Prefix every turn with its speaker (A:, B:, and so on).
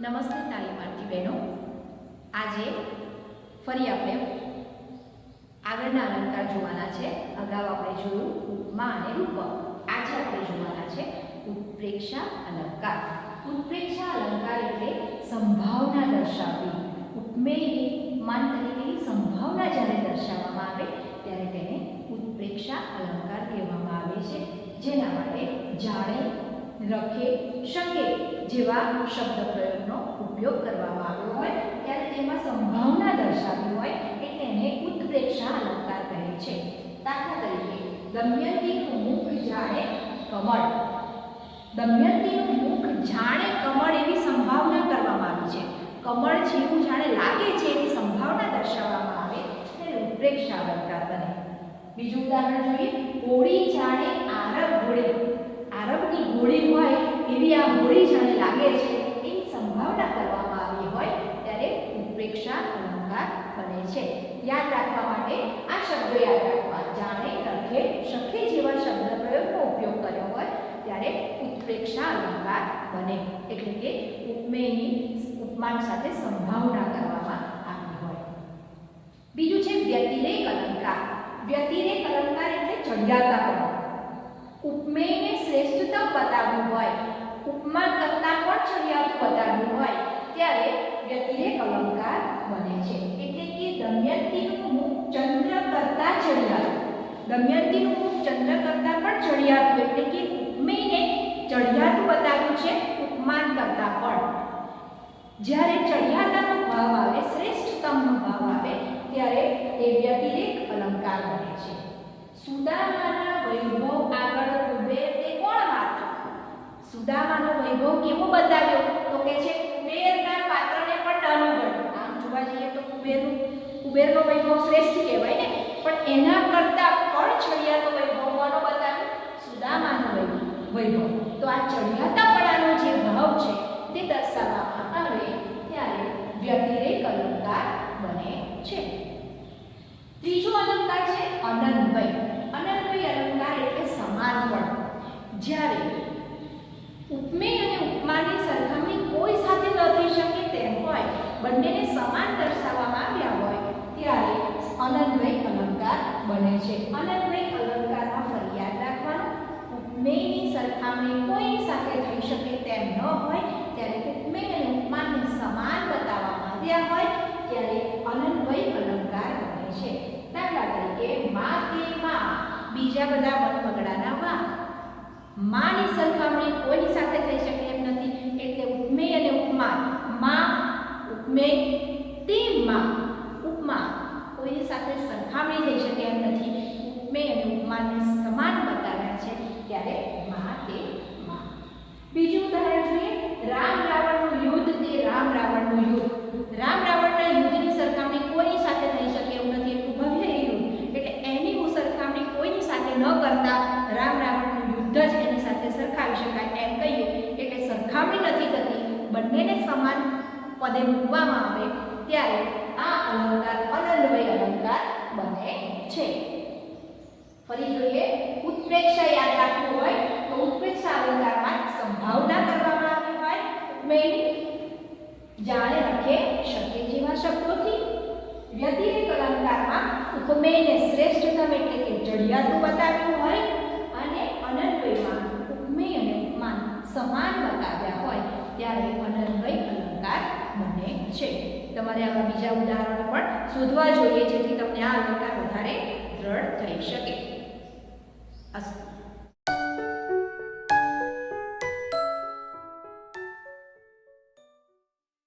A: નમસ્તે તાલીમાર્થી બહેનો. આજે ફરી આપણે આગળના અલંકાર જોવાના છે. અગાઉ આપણે જોયું ઉપમા અને રૂપક આજે આપણે જોવાના છે ઉત્પ્રેક્ષા અલંકાર. ઉત્પ્રેક્ષા અલંકાર એટલે સંભાવના દર્શાવવી. ઉપમેયમાન તરીકેની સંભાવના જ્યારે દર્શાવવામાં આવે, ત્યારે તેને ઉત્પ્રેક્ષા અલંકાર કહેવામાં આવે છે. જેના માટે જાણે, રખે, શકે જેવા શબ્દ પ્રયોગ પ્રયોગનો ઉપયોગ કરવામાં આવ્યો હોય, ત્યારે તેમાં સંભાવના દર્શાવી હોય એટલે એને ઉત્પ્રેક્ષા અલંકાર કહે છે. દાખલા તરીકે, દમયંતીનું મુખ જાણે કમળ. દમયંતીનું મુખ જાણે કમળ એવી સંભાવના કરવામાં આવી છે. કમળ જેવું જાણે લાગે છે એવી સંભાવના દર્શાવવામાં આવે તે ઉત્પ્રેક્ષા અલંકાર બને. બીજું ઉદાહરણ જોઈએ, હોળી જાણે આરબ ઘોડે. આરબની ઘોડી હોય એવી આ હોળી જાણે લાગે છે એવી સંભાવના કરવામાં આવી હોય ત્યારે ઉત્પ્રેક્ષા અલંકાર બને છે. યાદ રાખવા માટે આ શબ્દો યાદ રાખવા. જાણે રખે શકે જેવા શબ્દ પ્રયોગનો ઉપયોગ કર્યો હોય, ત્યારે ઉત્પ્રેક્ષા અલંકાર બને. એટલે કે ઉપમેયની ઉપમાન સાથે સંભાવના કરવામાં આવી હોય. બીજું છે વ્યતિરેક અલંકાર. વ્યતિરેક અલંકાર એટલે ચડિયાતાપણું ઉપમેયને શ્રેષ્ઠતા બતાવવું હોય. ઉપમા કરતાં પણ ચડિયાતું દમયંતીનું મુખ ચંદ્ર કરતાં પણ ચડિયાતું એટલે કે ઉપમેયને ચડિયાતું બતાવ્યું છે, ઉપમાન કરતાં પણ. જ્યારે ચડિયાતાનો ભાવ આવે, શ્રેષ્ઠતમનો ભાવ આવે, ત્યારે એ વ્યતિરેક અલંકાર બને છે. સુદામાના વૈભવ આગળ કુબેર તે કોણ વાત સુદામાનો વૈભવ કેવો બતાવ્યો? તો કે છે, કુબેરના પાત્રને પણ ન ગણ્યું આમ જોવા જઈએ તો કુબેરનું, કુબેરનો વૈભવ શ્રેષ્ઠ કહેવાય ને. પણ એના કરતાં ચડિયાતો વૈભવ કોનો બતાવ્યો? સુદામાનો વૈભવ. તો આ ચડિયાતાપણાનો જે ભાવ છે, તે દર્શાવવામાં આવે ત્યારે વ્યતિરેક અલંકાર બને છે. ત્રીજો અલંકાર છે અનન્વય અનન્વય અલંકાર એટલે સમાનપણ જ્યારે ઉપમેય અને ઉપમાની સરખામણી કોઈ સાથે ન થઈ શકે તેમ હોય, બંનેને સમાન દર્શાવવામાં આવ્યા હોય ત્યારે અનન્વય અલંકાર બને છે. અનન્વય અલંકારમાં ફરિયાદ રાખવાનો. ઉપમેયની સરખામણી કોઈની સાથે થઈ શકે તેમ ન હોય. ત્યારે ઉપમેય અને ઉપમાનને સમાન બતાવવામાં આવ્યા હોય, ત્યારે અનન્વય અલંકાર બને છે. દાખલા તરીકે, મા કે મા, બીજા બધા વનવગડાના મા. માની સરખામણી કોઈની સાથે થઈ શકે એમ નથી. એટલે ઉપમેય અને ઉપમાન. મા, ઉપમેય, તે મા ઉપમા કોઈની સાથે સરખામણી થઈ શકે એમ નથી ઉપમેય અને ઉપમાનને સમાન બતાવ્યા છે ત્યારે મા તે મા બીજું ઉદાહરણ જોઈએ રામ રાવણનું યુદ્ધ તે રામ રાવણનું યુદ્ધ રામ રાવણના યુદ્ધની સરખામણી કોઈની સાથે થઈ શકે એવું નથી એટલું ભવ્ય એ યુદ્ધ એટલે એની હું સરખામણી કોઈની સાથે ન કરતા રામ રાવણનું યુદ્ધ જ એની સાથે સરખાવી શકાય એમ કહીએ એટલે સરખામણી નથી થતી બંનેને સમાન પદે મૂકવામાં આવે ત્યારે આ અલંકાર અનન્વય અલંકાર બને છે. ફરી જોઈએ, ઉત્પ્રેક્ષા યાદ રાખવું હોય તો ઉત્પ્રેક્ષા અલંકારમાં સંભાવના કરવામાં આવી હોય ઉપમેયની જાણે રખે શકે જેવા શબ્દોથી. વ્યતિરેક અલંકારમાં ઉપમેયને શ્રેષ્ઠતમ એટલે કે જડિયાતું બતાવ્યું હોય અને અનન્વયમાં ઉપમેય અને ઉપમાન સમાન બતાવ્યા ત્યારે અનન્વય અલંકાર બને છે. તમારે આવા બીજા ઉદાહરણો પણ શોધવા જોઈએ જેથી તમને આ અલંકાર વધારે દ્રઢ થઈ શકે. અસ્તુ